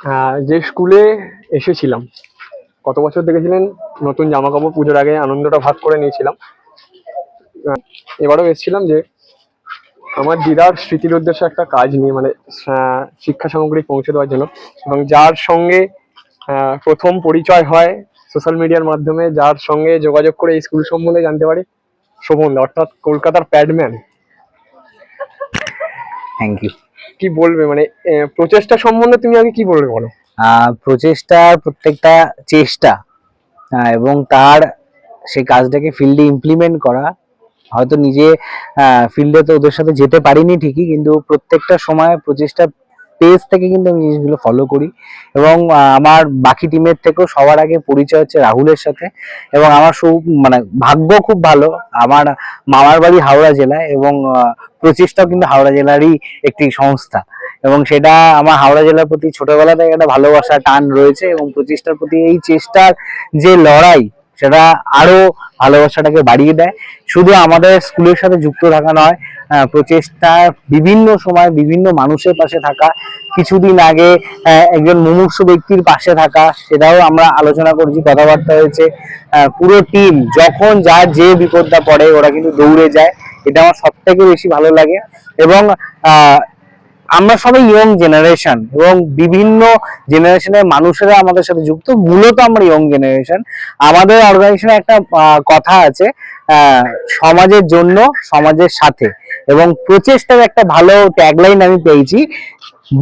আহ, যে স্কুলে এসেছিলাম কত বছর দেখেছিলেন? নতুন জামা কাপড় পুজোর আগে আনন্দটা ভাগ করে নিয়েছিলাম। এবারেও এসেছিলাম যে আমার দিদার স্মৃতির উদ্দেশ্যে একটা কাজ নিয়ে মানে শিক্ষা সামগ্রী পৌঁছে দেওয়ার জন্য। এবং যার সঙ্গে প্রথম পরিচয় হয় সোশ্যাল মিডিয়ার মাধ্যমে যার সঙ্গে যোগাযোগ করে স্কুল সম্বন্ধে জানতে পারি শোভন অর্থাৎ কলকাতার প্যাডম্যান। থ্যাংক ইউ কি বলবে? মানে প্রচেষ্টা সম্বন্ধে তুমি আগে কি বলবে বলো? প্রচেষ্টার প্রত্যেকটা চেষ্টা এবং তার সেই কাজটাকে ফিল্ডে ইমপ্লিমেন্ট করা। হয়তো নিজে ফিল্ডে তো ওদের সাথে যেতে পারিনি ঠিকই, কিন্তু প্রত্যেকটা সময় প্রচেষ্টা পেজ থেকে কিন্তু আমি জিনিসগুলো ফলো করি। এবং আমার বাকি টিমের থেকেও সবার আগে পরিচয় হচ্ছে রাহুলের সাথে। এবং আমার সু মানে ভাগ্য খুব ভালো। আমার মামার বাড়ি হাওড়া জেলায়, এবং প্রচেষ্টাও কিন্তু হাওড়া জেলারই একটি সংস্থা। এবং সেটা আমার হাওড়া জেলার প্রতি ছোটবেলা থেকে একটা ভালোবাসা, টান রয়েছে এবং প্রচেষ্টার প্রতি এই চেষ্টার যে লড়াই, সেটা আরও ভালোবাসাটাকে বাড়িয়ে দেয়। শুধু আমাদের স্কুলের সাথে যুক্ত থাকা নয় প্রচেষ্টা বিভিন্ন সময় বিভিন্ন মানুষের পাশে থাকা, কিছুদিন আগে একজন মুমূর্ষু ব্যক্তির পাশে থাকা, সেটাও আমরা আলোচনা করেছি, কথাবার্তা হয়েছে। পুরো টিম যখন যার যে বিপদটা পড়ে, ওরা কিন্তু দৌড়ে যায়। এটা আমার সব থেকে বেশি ভালো লাগে। এবং আমরা সবাই ইয়ং জেনারেশন এবং বিভিন্ন জেনারেশনের মানুষেরা আমাদের সাথে যুক্ত। মূলত আমরা ইয়ং জেনারেশন আমাদের অর্গানাইজেশনে একটা কথা আছে সমাজের জন্য, সমাজের সাথে। এবং প্রচেষ্টার একটা ভালো ট্যাগলাইন আমি পেয়েছি,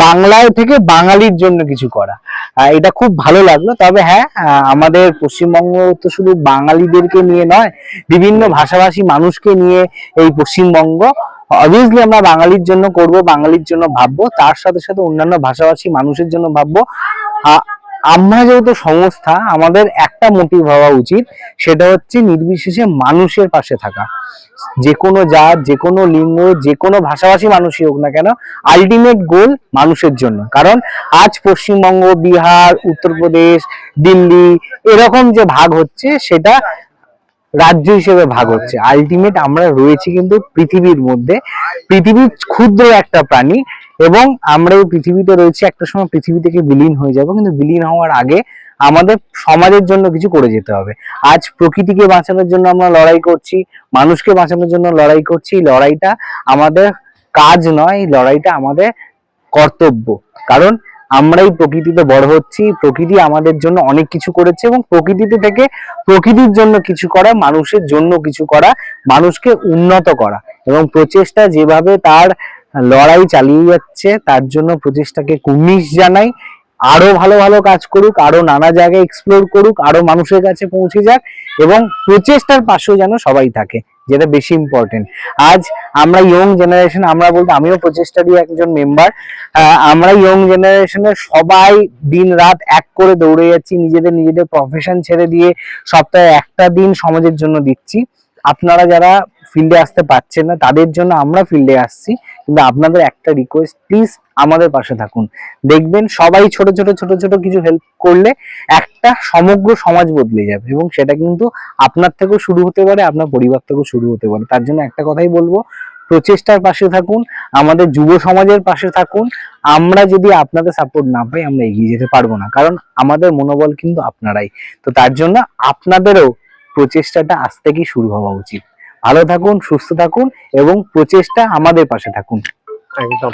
বাংলায় থেকে বাঙালির জন্য কিছু করা। এটা খুব ভালো লাগল। তবে হ্যাঁ আমাদের পশ্চিমবঙ্গ তো শুধু বাঙালিদেরকে নিয়ে নয়, বিভিন্ন ভাষাভাষী মানুষকে নিয়ে এই পশ্চিমবঙ্গ। অবভিয়াসলি আমরা বাঙালির জন্য করব, বাঙালির জন্য ভাববো, তার সাথে সাথে অন্যান্য ভাষাভাষী মানুষের জন্য ভাববো। আমরা যেহেতু সংস্থা, আমাদের একটা মোটিভ হওয়া উচিত, সেটা হচ্ছে নির্বিশেষে মানুষের পাশে থাকা। যে কোনো জাত, যে কোনো লিঙ্গ, যে কোনো ভাষাভাষী মানুষই হোক না কেন আলটিমেট গোল মানুষের জন্য। কারণ আজ পশ্চিমবঙ্গ, বিহার, উত্তরপ্রদেশ, দিল্লি, এরকম যে ভাগ হচ্ছে, সেটা রাজ্য হিসেবে ভাগ হচ্ছে। আলটিমেট আমরা রয়েছি কিন্তু পৃথিবীর মধ্যে। পৃথিবী ক্ষুদ্র একটা প্রাণী এবং আমরা এই পৃথিবীতে রয়েছি। একটা সময় পৃথিবী থেকে বিলীন হয়ে যাব, কিন্তু বিলীন হওয়ার আগে আমাদের সমাজের জন্য কিছু করে যেতে হবে। আজ প্রকৃতিকে বাঁচানোর জন্য আমরা লড়াই করছি, মানুষকে বাঁচানোর জন্য লড়াই করছি। লড়াইটা আমাদের কাজ নয় লড়াইটা আমাদের কর্তব্য। কারণ আমরাই প্রকৃতিতে বড় হচ্ছি, প্রকৃতি আমাদের জন্য অনেক কিছু করেছে এবং প্রকৃতিতে থেকে প্রকৃতির জন্য কিছু করা, মানুষের জন্য কিছু করা, মানুষকে উন্নত করা এবং প্রচেষ্টা যেভাবে তার লড়াই চালিয়ে যাচ্ছে, তার জন্য প্রচেষ্টাকে কুর্নিশ জানাই। আরও ভালো ভালো কাজ করুক, আরও নানা জায়গায় এক্সপ্লোর করুক, আরও মানুষের কাছে পৌঁছে যাক এবং প্রচেষ্টার পাশেও যেন সবাই থাকে, যেটা বেশি ইম্পর্টেন্ট আজ আমরা ইয়ং জেনারেশন আমরা বলতে আমিও প্রচেষ্টারই একজন মেম্বার আমরা ইয়ং জেনারেশনের সবাই দিন রাত এক করে দৌড়ে যাচ্ছি, নিজেদের নিজেদের প্রফেশন ছেড়ে দিয়ে সপ্তাহে একটা দিন সমাজের জন্য দিচ্ছি। আপনারা যারা ফিল্ডে আসতে পারছেন না, তাদের জন্য আমরা ফিল্ডে আসছি। কিন্তু আপনাদের একটা রিকোয়েস্ট প্লিজ আমাদের পাশে থাকুন। দেখবেন সবাই ছোট ছোট ছোট ছোট কিছু হেল্প করলে একটা সমগ্র সমাজ বদলে যাবে। এবং সেটা কিন্তু আপনার থেকেও শুরু হতে পারে, আপনার পরিবার থেকেও শুরু হতে পারে। তার জন্য একটা কথাই বলব, প্রচেষ্টার পাশে থাকুন, আমাদের যুব সমাজের পাশে থাকুন। আমরা যদি আপনাদের সাপোর্ট না পাই, আমরা এগিয়ে যেতে পারব না। কারণ আমাদের মনোবল কিন্তু আপনারাই। তো তার জন্য আপনাদেরও প্রচেষ্টাটা আজ থেকেই শুরু হওয়া উচিত। ভালো থাকুন, সুস্থ থাকুন এবং প্রচেষ্টা আমাদের পাশে থাকুন। একদম।